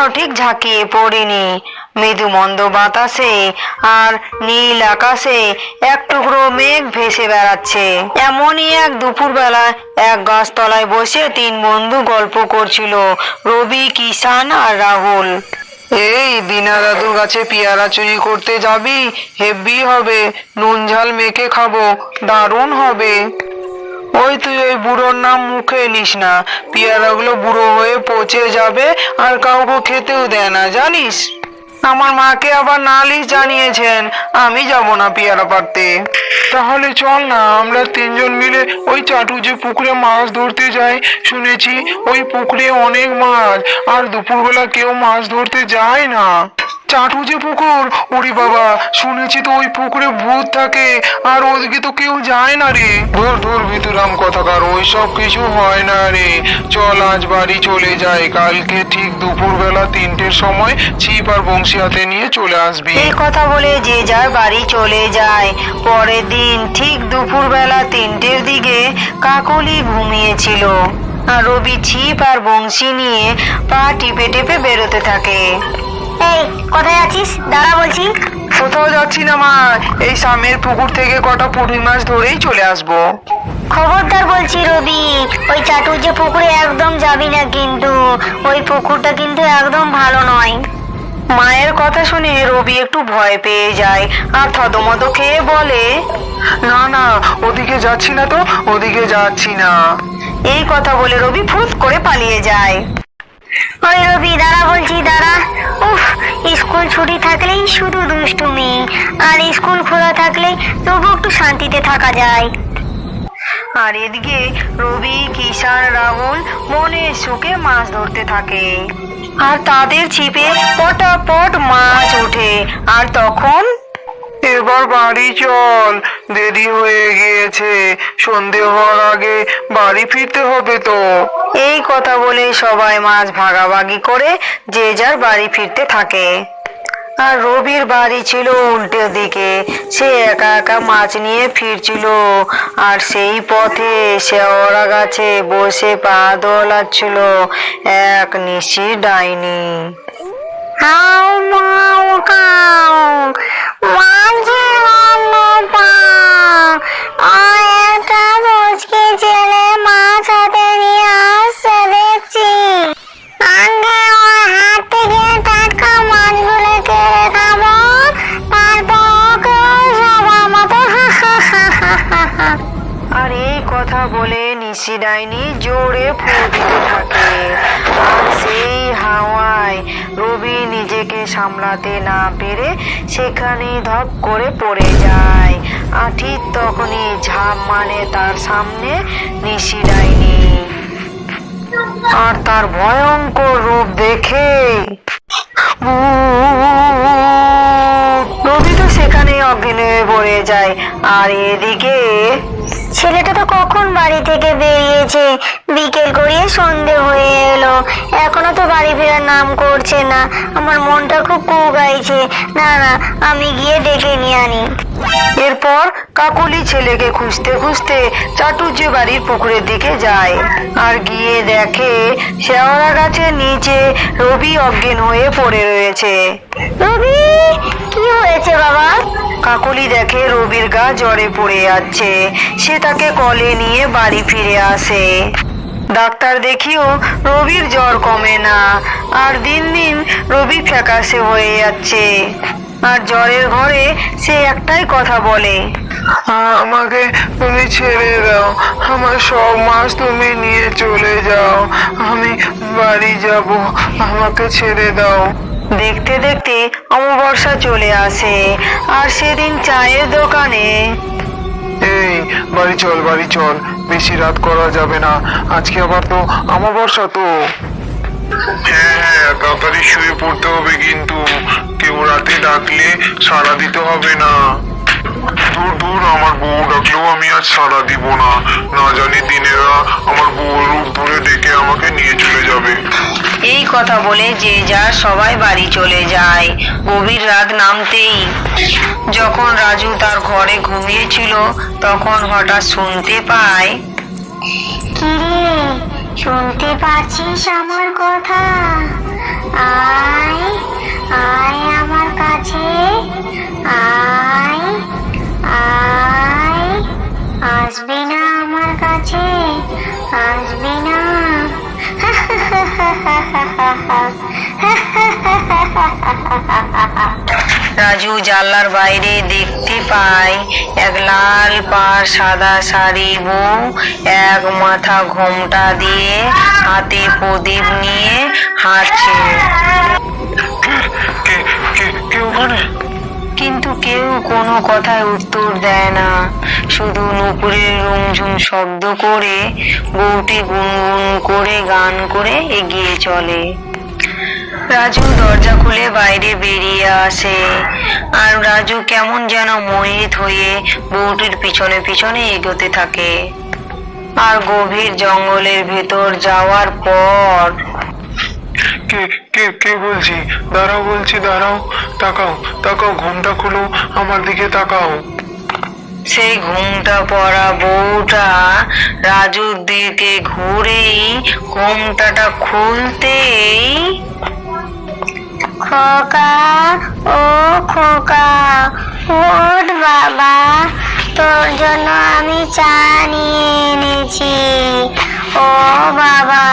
এখনও ঠিক ঝাঁকিয়ে পড়িনি। মৃদু মন্দ বাতাসে আর নীল আকাশে এক টুকরো মেঘ ভেসে বেড়াচ্ছে। এমনই এক দুপুরবেলা এক গাছতলায় বসে তিন বন্ধু গল্প করছিল, রবি কিষান আর রাহুল। এই দিনা দাদুর গাছে পেয়ারা চুরি করতে যাবি? হেব্বি হবে। নুন ঝাল মেখে খাব। দারুণ হবে। ওই তুই ওই বুড়োর নাম মুখে নিস না। পেয়ারাগুলো বুড়ো হয়ে পচে যাবে আর কাউকে খেতেও দেয় না, জানিস? আমার মাকে আবার নালিশ জানিয়েছেন, আমি যাব না পেয়ারা পারতে তাহলে চল না, আমরা তিনজন মিলে ওই চাটু যে পুকুরে মাছ ধরতে যাই, শুনেছি ওই পুকুরে অনেক মাছ, আর দুপুরবেলা কেউ মাছ ধরতে যায় না। চাটু যে পুকুর, ওরে বাবা, শুনেছি তো ওই পুকুরে ভূত থাকে, আর ওদিকে তো কেউ যায় না রে। ধর ধর ভিতুরাম কথাকার ওই সব কিছু হয় না রে। চল, আজ বাড়ি চলে যাই, কালকে ঠিক দুপুরবেলা তিনটের সময় ছিপ আর বংশী হাতে নিয়ে চলে আসবি। এই কথা বলে যে যার বাড়ি চলে যায়, পরের দিন ঠিক দুপুরবেলা তিনটের দিকে কাকলি ঘুমিয়েছিল। আর রবি ছিপ আর বংশী নিয়ে পা টিপে টিপে বেরোতে থাকে। এই কোথায় আছিস? দাঁড়া বলছি। কোথাও যাচ্ছি না মা। এই সামের পুকুর থেকে কটা পুঁটি মাছ ধরেই চলে আসব। খবরদার বলছি রবি ওই চাটুর যে পুকুরে একদম যাবি না কিন্তু ওই পুকুরটা কিন্তু একদম ভালো নয়। মায়ের কথা শুনে রবি একটু ভয় পেয়ে যায় আর থদমদ খেয়ে বলে না না ওদিকে যাচ্ছি না তো ওদিকে যাচ্ছি না। এই কথা বলে রবি ফুস করে পালিয়ে যায়। ওই রবি, দাঁড়া বলছি, দাঁড়া। উফ, স্কুল ছুটি থাকলেই শুধু দুষ্টুমি, আর স্কুল খোলা থাকলে তবু একটু শান্তিতে থাকা যায়। আর এদিকে রবি কিষান রাহুল মনে সুখে মাছ ধরতে থাকে। আর তাদের ছিপে পটাপট মাছ ওঠে। আর তখন এবার বাড়ি চল। দেরি হয়ে গিয়েছে। সন্ধে হওয়ার আগে বাড়ি ফিরতে হবে তো। এই কথা বলে সবাই মাছ ভাগাভাগি করে যে যার বাড়ি ফিরতে থাকে। আর রবির বাড়ি ছিল উল্টো দিকে। সে একা একা মাছ নিয়ে ফিরছিল। আর সেই পথে শেওড়া গাছে বসে পা দোলাচ্ছিল। এক নিশি ডাইনি। বলে ডাইনি জোরে ফু দিতে থাকে। আর সেই হাওয়ায় রবি নিজেকে সামলাতে না পেরে সেখানে ধপ করে পড়ে যায়। আর ঠিক তখনই ঝাঁপ মানে তার সামনে নিশি ডাইনি। আর তার ভয়ঙ্কর রূপ দেখে রবি তো সেখানেই অজ্ঞান পড়ে যায়। আর এদিকে ছেলেটা তো কখন বাড়ি থেকে বেরিয়েছে? বিকেল গড়িয়ে সন্ধে হয়ে এলো। এখনও তো বাড়ি ফেরার নাম করছে না। আমার মনটা খুব কু গাইছে। না না আমি গিয়ে ডেকে নিয়ে আনি। এরপর কাকুলি ছেলেকে খুঁজতে খুঁজতে চাটুর্য বাড়ির পুকুরের দিকে যায়। আর গিয়ে দেখে শেওড়া গাছের নিচে রবি অজ্ঞান হয়ে পড়ে রয়েছে। রবি হয়েছে বাবা? কাকুলি দেখে রবির গা জ্বরে পড়ে যাচ্ছে। সে তাকে কলে নিয়ে বাড়ি ফিরে আসে। ডাক্তার দেখিও রবির জ্বর কমে না আর দিন দিন রবি ফ্যাকাশে হয়ে যাচ্ছে। আর জ্বরের ঘরে সে একটাই কথা বলে আমাকে তুমি ছেড়ে দাও। আমার সব মাছ তুমি নিয়ে চলে যাও। আমি বাড়ি যাব। আমাকে ছেড়ে দাও। দেখতে দেখতে অমাবস্যা চলে আসে আর সেদিন চায়ের দোকানে। এই বাড়ি চল বাড়ি চল বেশি রাত করা যাবে না আজকে আবার তো অমাবস্যা তো। হ্যাঁ হ্যাঁ তাড়াতাড়ি শুয়ে পড়তে হবে কিন্তু কেউ রাতে ডাকলে সাড়া দিতে হবে না। দূর দূর আমার বউ ডাকলেও আমি আর সাড়া দিব না। না জানি দিনেরা আমার বউ রূপ ধরে ডেকে আমাকে নিয়ে চলে যাবে। এই কথা বলে যে যার সবাই বাড়ি চলে যায়। গভীর রাত নামতেই যখন রাজু তার ঘরে ঘুমিয়েছিল তখন হঠাৎ শুনতে পায় কিরে শুনতে পাচ্ছিস আমার কথা? আয় আয় আমার কাছে আয়। আয় আসবি না আমার কাছে আসবি না। রাজু জানলার বাইরে দেখতে পায় এক লাল পাড় সাদা শাড়ি বউ এক মাথা ঘোমটা দিয়ে হাতে প্রদীপ নিয়ে হাঁটছে। কে কে কে ওখানে? কিন্তু কেউ কোনো কথায় উত্তর দেয় না। শুধু নুপুরের রুমঝুম শব্দ করে বউটি গুনগুন করে গান করে এগিয়ে চলে। রাজু দরজা খুলে বাইরে বেরিয়ে আসে। আর রাজু কেমন যেন মোহিত হয়ে বউটির পিছনে পিছনে এগোতে থাকে। আর গভীর জঙ্গলের ভেতর যাওয়ার পর কে কে কে বলছি? দাঁড়াও বলছি, দাঁড়াও। তাকাও তাকাও, ঘুমটা খুলো, আমার দিকে তাকাও। সেই ঘুমটা পড়া বউটা রাজুর দিকে ঘুরেই ঘুমটাটা খুলতেই খোকা, ও খোকা ওঠ বাবা, তোর জন্য আমি চা নিয়ে এনেছি। ও বাবা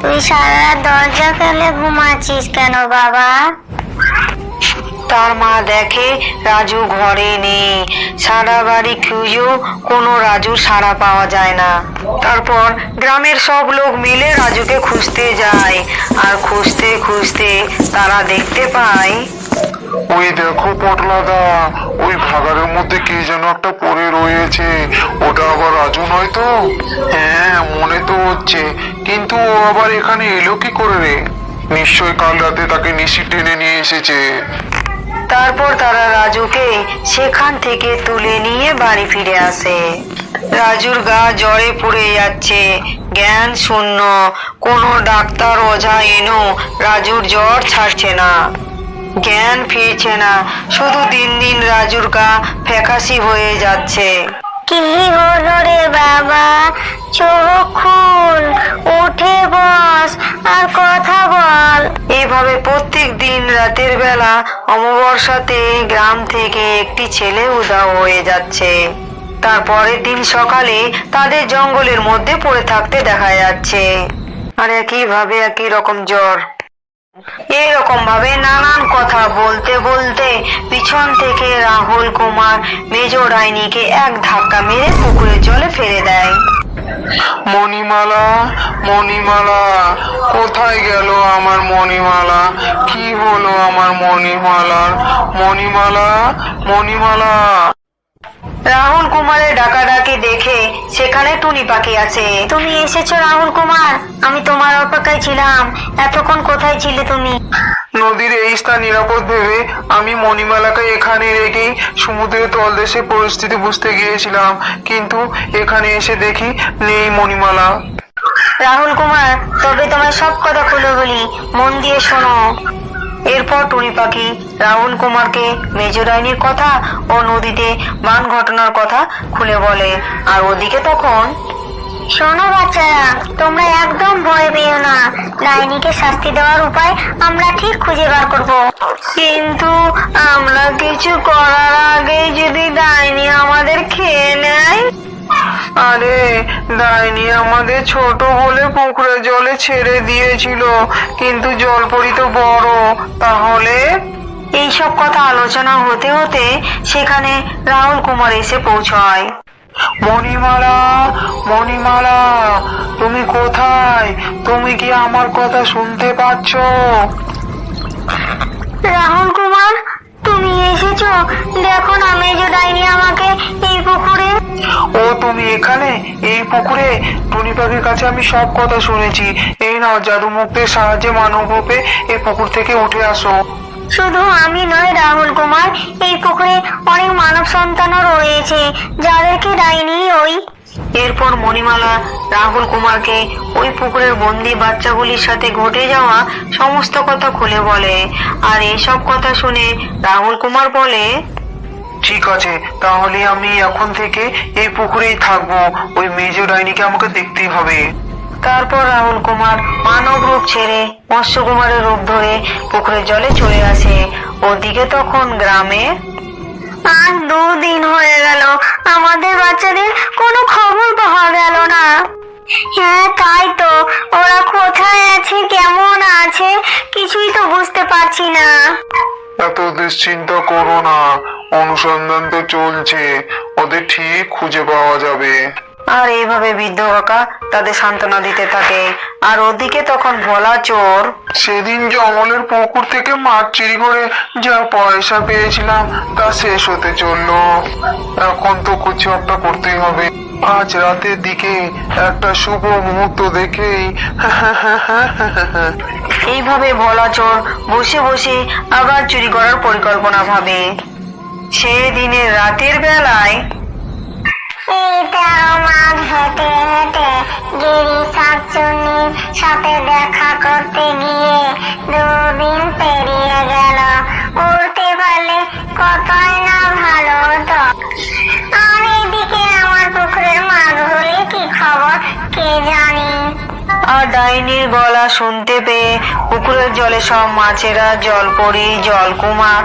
তুই সারা দরজা ফেলে ঘুমাচ্ছিস কেন, বাবা? তার মা দেখে রাজু ঘরে নেই। সারা বাড়ি খুঁজেও কোনো রাজুর সাড়া পাওয়া যায় না। তারপর গ্রামের সব লোক মিলে রাজুকে খুঁজতে যায়। আর খুঁজতে খুঁজতে তারা দেখতে পায় ওই দেখো পটলাদা ওই ভাগাড়ের মধ্যে কে যেন একটা পড়ে রয়েছে। ওটা আবার রাজু নয় তো? হ্যাঁ মনে তো হচ্ছে। কিন্তু ও আবার এখানে এলো কি করে রে? নিশ্চয় কাল রাতে তাকে নিশি টেনে নিয়ে এসেছে। তারপর তারা রাজুকে সেখান থেকে তুলে নিয়ে বাড়ি ফিরে আসে। রাজুর গা জ্বরে পুড়ে যাচ্ছে। জ্ঞান শূন্য। কোনো ডাক্তার ওঝা এনো রাজুর জ্বর ছাড়ছে না। জ্ঞান ফিরছে না। শুধু দিন দিন রাজুর গা ফ্যাকাশি হয়ে যাচ্ছে। কি হলো রে বাবা? চোখ খুল উঠে বস আর কথা বল। এভাবে প্রত্যেক দিন রাতের বেলা অমাবস্যাতে গ্রাম থেকে একটি ছেলে উধাও হয়ে যাচ্ছে। তারপরের দিন সকালে তাদের জঙ্গলের মধ্যে পড়ে থাকতে দেখা যাচ্ছে। আর একই ভাবে একই রকম জ্বর। এরকম ভাবে নানান কথা বলতে বলতে পিছন থেকে রাহুল কুমার মেজ ডাইনিকে এক ধাক্কা মেরে পুকুরের জলে ফেলে দেয়। মণিমালা মণিমালা, কোথায় গেল আমার মণিমালা? কি হলো আমার মণিমালার? মণিমালা মণিমালা। রাহুল কুমারের ডাকাডাকি দেখে সেখানে টুনি পাখি আছে। তুমি এসেছ রাহুল কুমার? আমি তোমার অপেক্ষায় ছিলাম। এতক্ষণ কোথায় ছিলে তুমি? নদীর এই স্থান নিরাপদ ভেবে আমি মণিমালাকে এখানে রেখেই সমুদ্রের তলদেশে পরিস্থিতি বুঝতে গিয়েছিলাম। কিন্তু এখানে এসে দেখি নেই মণিমালা। রাহুল কুমার তবে তোমার সব কথা খুলে বলি। মন দিয়ে শোনো। এরপর টুনি পাখি রাহুল কুমারকে মেজরাইনির কথা ও নদীতে বান ঘটনার কথা খুলে বলে। আর ওদিকে তখন শোনো বাচ্চারা তোমরা একদম ভয় পেও না। ডাইনিকে শাস্তি দেওয়ার উপায় আমরা ঠিক খুঁজে বার করব। কিন্তু আমরা কিছু করার আগে যদি ডাইনি আমাদের খেয়ে নেয় আরে ডাইনি আমাদের ছোট বলে পুকুরে জলে ছেড়ে দিয়েছিল কিন্তু জলপরি তো বড়। তাহলে? এইসব কথা আলোচনা হতে হতে সেখানে রাহুল কুমার এসে পৌঁছায়। মণিমালা মণিমালা তুমি কোথায়? তুমি কি আমার কথা শুনতে পাচ্ছ? রাহুল তুমি দেখো না মেজো ডাইনি আমাকে এই পুকুরে। ও তুমি এখানে? এই পুকুরে? টুনি পাখির কাছে আমি সব কথা শুনেছি। এই নাও জাদু মুক্তের সাহায্যে মানব রূপে এই পুকুর থেকে উঠে আসো। শুধু আমি নয় রাহুল কুমার এই পুকুরে অনেক মানব সন্তানও রয়েছে যাদেরকে ডাইনি ওই এরপর মণিমালা রাহুল কুমারকে ওই পুকুরের বন্দি বাচ্চাগুলির সাথে ঘটে যাওয়া সমস্ত কথা খুলে বলে। আর এইসব কথা শুনে রাহুল কুমার বলে ঠিক আছে তাহলে আমি এখন থেকে এই পুকুরেই থাকব। ওই মেজ ডাইনিকে আমাকে দেখতেই হবে। তারপর রাহুল কুমার মানব রূপ ছেড়ে মৎস্য কুমারের রূপ ধরে পুকুরের জলে চলে আসে। ওদিকে তখন গ্রামে আর দুদিন হয়ে গেল। আমাদের বাচ্চাদের কোনো খবর পাওয়া গেল না। হ্যাঁ তাই তো। ওরা কোথায় আছে, কেমন আছে, কিছুই তো বুঝতে পারছি না। এত দুশ্চিন্তা করো না। অনুসন্ধান তো চলছে। ওদের ঠিক খুঁজে পাওয়া যাবে। আর এইভাবে বৃদ্ধ কাকা তাদের সান্ত্বনা দিতে থাকে। আর ওদিকে তখন ভোলা চোর। সেদিন জঙ্গলের পুকুর থেকে মাছ চুরি করে যা পয়সা পেয়েছিলাম তা শেষ হতে চলল। এখন তো কিছু একটা করতেই হবে। আজ রাতের দিকে একটা শুভ মুহূর্ত দেখেই এইভাবে ভোলা চোর বসে বসে আবার চুরি করার পরিকল্পনা ভাবে। সেদিনের রাতের বেলায় আমার হেঁটে হেঁটে গিরি সাথে দেখা করতে গিয়ে দুদিন পেরিয়ে গেল উড়তে পারলে কতই না ভালো হতো আর এদিকে আমার পুকুরের মাছগুলি কি খবর কে জানি আর ডাইনির গলা শুনতে পেয়ে পুকুরের জলে সব মাছেরা জলপরি জলকুমার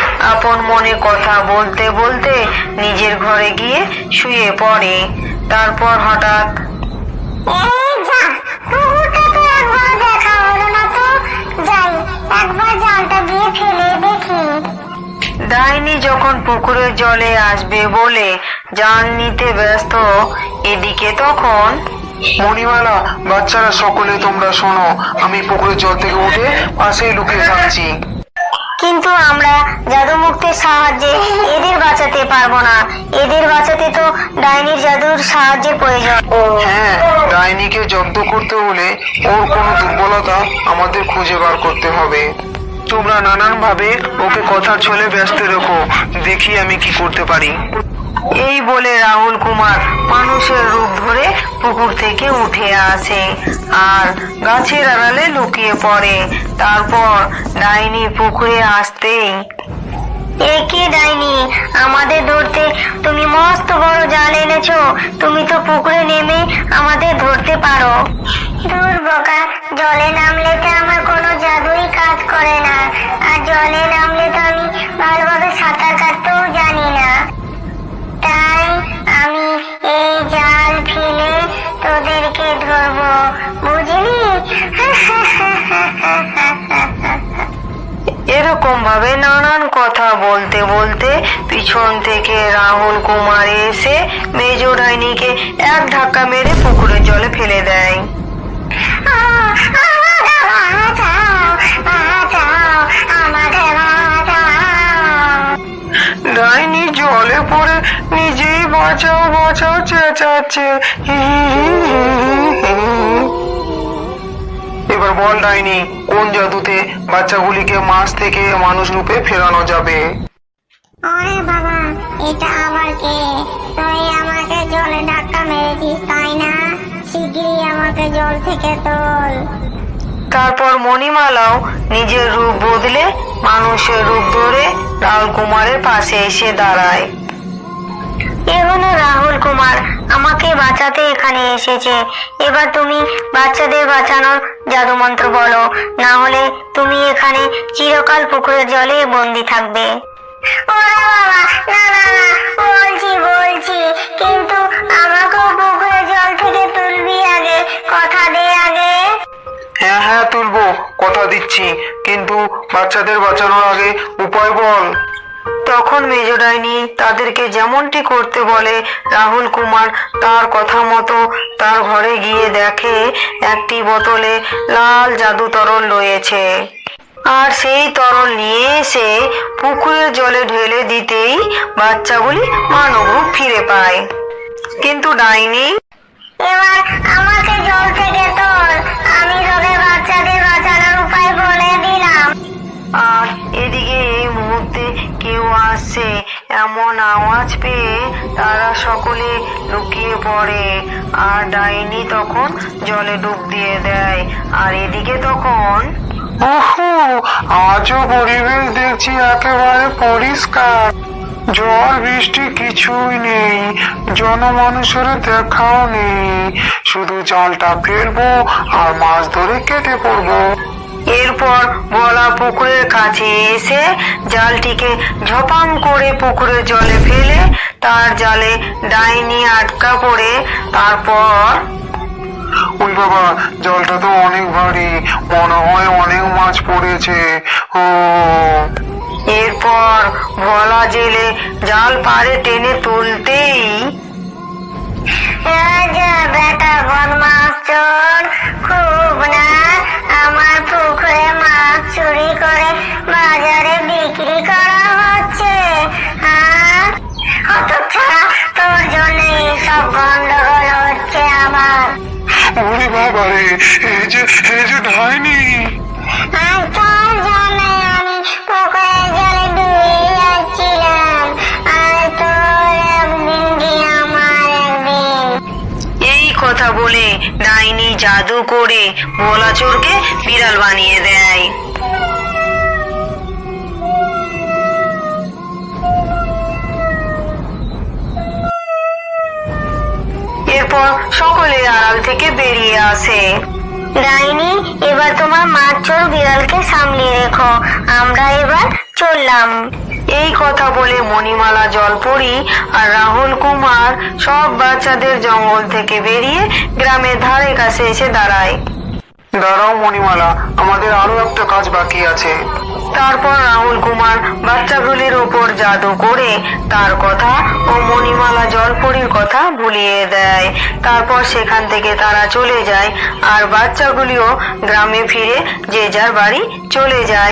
আপন মনে কথা বলতে বলতে নিজের ঘরে গিয়ে শুয়ে পড়ে। তারপর হঠাৎ ডাইনি যখন পুকুরের জলে আসবে বলে জান নিতে ব্যস্ত এদিকে তখন মণিমালা বাচ্চারা সকলে তোমরা শোনো আমি পুকুরের জল থেকে উঠে পাশেই লুকিয়ে থাকছি। কিন্তু আমরা জাদু মুক্তির সাহায্যে এদের বাঁচাতে পারব না। এদের বাঁচাতে তো ডাইনির জাদুর সাহায্যের প্রয়োজন। হ্যাঁ ডাইনিকে জব্দ করতে হলে ওর কোনো দুর্বলতা আমাদের খুঁজে বার করতে হবে। তোমরা নানান ভাবে ওকে কথা ছলে ব্যস্ত রেখো। দেখি আমি কি করতে পারি। এই বলে রাহুল কুমার মানুষের রূপ ধরে পুকুর থেকে উঠে আসে আর গাছের আড়ালে লুকিয়ে পড়ে। তারপর ডাইনি পুকুরে আসতেই একে ডাইনি? আমাদের ধরতে তুমি মস্ত বড় জাল এনেছো। তুমি তো পুকুরে নেমে আমাদের ধরতে পারো। দূর বোকা জলে নামলে তো আমার কোনো জাদুই কাজ করে না। আর জলে নামলে তো আমি ভালোভাবে সাঁতার কাটতেও তোদেরকে ধরবো, বুঝলি? এরকম ভাবে নানান কথা বলতে বলতে পিছন থেকে রাহুল কুমার এসে মেজ ডাইনিকে এক ধাক্কা মেরে পুকুরের জলে ফেলে দেয়। ডাইনি জলে পড়ে বাঁচাও বাঁচাও চেঁচাচ্ছে। এবার বল ডাইনি কোন জাদুতে বাচ্চাগুলিকে মাছ থেকে মানুষ রূপে ফেরানো যাবে? ওরে বাবা এটা আবার কে? তুই আমাকে জলে ধাক্কা মেরেছিস তাই না? শিগগিরই আমাকে জল থেকে তোল। তারপর মণিমালাও নিজের রূপ বদলে মানুষের রূপ ধরে রাহুল কুমারের পাশে এসে দাঁড়ায়। এ হলো রাহুল কুমার আমাকে বাঁচাতে এখানে এসেছে। এবার তুমি বাচ্চাদের বাঁচানোর জাদু মন্ত্র বলো না হলে তুমি এখানে চিরকাল পুকুরের জলে বন্দি থাকবে। বলছি বলছি কিন্তু আমাকেও পুকুরের জল থেকে তুলবি আগে কথা দে আগে। হ্যাঁ হ্যাঁ তুলবো কথা দিচ্ছি কিন্তু বাচ্চাদের বাঁচানোর আগে উপায় বল। তখন মেজো ডাইনি তাদেরকে যেমনটি করতে বলে, রাহুল কুমার তার কথা মতো তার ঘরে গিয়ে দেখে একটি বোতলে লাল জাদু তরল রয়েছে। আর সেই তরল নিয়ে এসে পুকুরের জলে ঢেলে দিতেই বাচ্চাগুলি মানবরূপ ফিরে পায়। কিন্তু ডাইনি? এবার আমাকে জল থেকে আওয়াজ পেয়ে তারা সকলে লুকিয়ে পড়ে। আর ডাইনি তখন জলে ডুব দিয়ে দেয়। আর এদিকে তখন ওহো, আজও পরিবেশ দেখছি একেবারে পরিষ্কার। জল, বৃষ্টি কিছুই নেই, জনমানুষের দেখাও নেই। শুধু জালটা ফেলব আর মাছ ধরে কেটে পড়ব। এরপর বলা পুকুরের কাছে এসে জালটিকে ঝপাং করে পুকুরের জলে ফেলে তার জালে ডাইনি আটকা পড়ে। তারপর ওই বাবা জলটা তো অনেক ভারী মনে হয় অনেক মাছ পড়েছে। ও। এরপর ভোলা জেলে জাল পারে টেনে তুলতেই বেটা বদমাস চোর, খুব না। আমার পুকুরে মাছ চুরি করে বাজারে বিক্রি করা হচ্ছে। হ্যাঁ? তোর জন্য সব গন্ডগোল হচ্ছে আমার। এই যে এই যে ডাইনি জাদু করে ভোলা চোরকে বিড়াল বানিয়ে দেয়। এরপর সকলে আড়াল থেকে বেরিয়ে আসে। ডাইনি, এবার তোমার মাছ চোর বিড়ালকে সামলিয়ে রেখো। আমরা এবার চললাম। এই কথা বলে মণিমালা জলপরি আর রাহুল কুমার সব বাচ্চাদের জঙ্গল থেকে বেরিয়ে গ্রামের ধারে কাছে এসে দাঁড়ায়। দাঁড়াও মণিমালা আমাদের আরও একটা কাজ বাকি আছে। তারপর রাহুল কুমার বাচ্চাগুলির ওপর জাদু করে তার কথা ও মণিমালা জলপরির কথা ভুলিয়ে দেয়। তারপর সেখান থেকে তারা চলে যায় আর বাচ্চাগুলিও গ্রামে ফিরে যে যার বাড়ি চলে যায়।